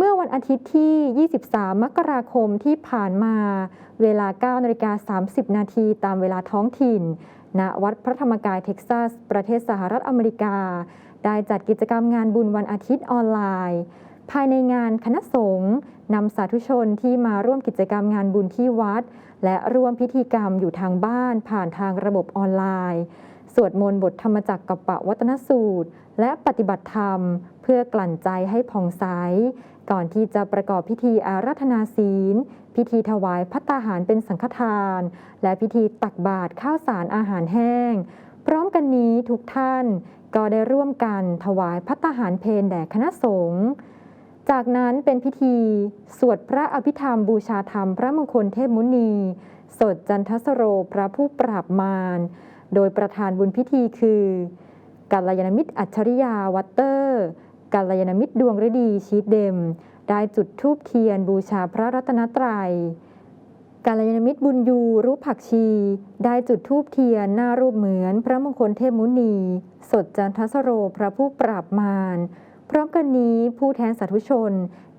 เมื่อวันอาทิตย์ที่ 23 มกราคมที่ผ่านมา เวลา9นาฬิกา30 นาทีตามเวลาท้องถิ่น ณ วัดพระธรรมกายเท็กซัส ประเทศสหรัฐอเมริกา ได้จัดกิจกรรมงานบุญวันอาทิตย์ออนไลน์ ภายในงานคณะสงฆ์นำสาธุชนที่มาร่วมกิจกรรมงานบุญที่วัด และร่วมพิธีกรรมอยู่ทางบ้านผ่านทางระบบออนไลน์ สวดมนต์บทธรรมจักรกับปะวัตนสูตร และปฏิบัติธรรม เพื่อกลั่นใจให้ผ่องใส ก่อนที่จะประกอบพิธีอาราธนาศีล พิธีถวายพัตตาหารเป็นสังฆทาน และพิธีตักบาตรข้าวสารอาหารแห้ง พร้อมกันนี้ทุกท่านก็ได้ร่วมกันถวายพัตตาหารเพลแด่คณะสงฆ์จากนั้นเป็นพิธี สวดพระอภิธรรมบูชาธรรมพระมงคลเทพมุนี สดจันทสโรพระผู้ปราบมาร โดยประธานบุญพิธีคือกัลยาณมิตรอัจฉริยาวัตเตอร์กัลยาณมิตรดวงฤดีชีดเดม ได้จุดธูปเทียนบูชาพระรัตนตรัยกาลยานมิตรบุญยูรูปผักชี ได้จุดธูปเทียนหน้ารูปเหมือนพระมงคลเทพมุนี สดจันทสโรพระผู้ปราบมารพร้อมกันนี้ผู้แทนสาธุชน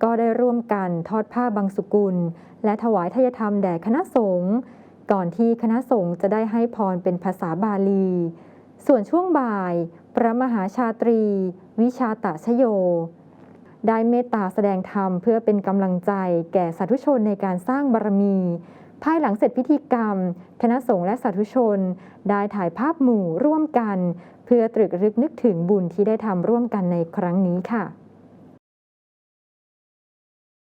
ก็ได้ร่วมกันทอดผ้าบางสุกุล และถวายทายธรรมแด่คณะสงฆ์ ก่อนที่คณะสงฆ์จะได้ให้พรเป็นภาษาบาลี ส่วนช่วงบ่าย พระมหาชาตรี วิชาตชโย ได้เมตตาแสดงธรรมเพื่อเป็นกำลังใจแก่สาธุชนในการสร้างบารมี ภายหลังเสร็จพิธีกรรม คณะสงฆ์และสาธุชน ได้ถ่ายภาพหมู่ร่วมกัน เพื่อตรึกรึกนึกถึงบุญที่ได้ทำร่วมกันในครั้งนี้ค่ะ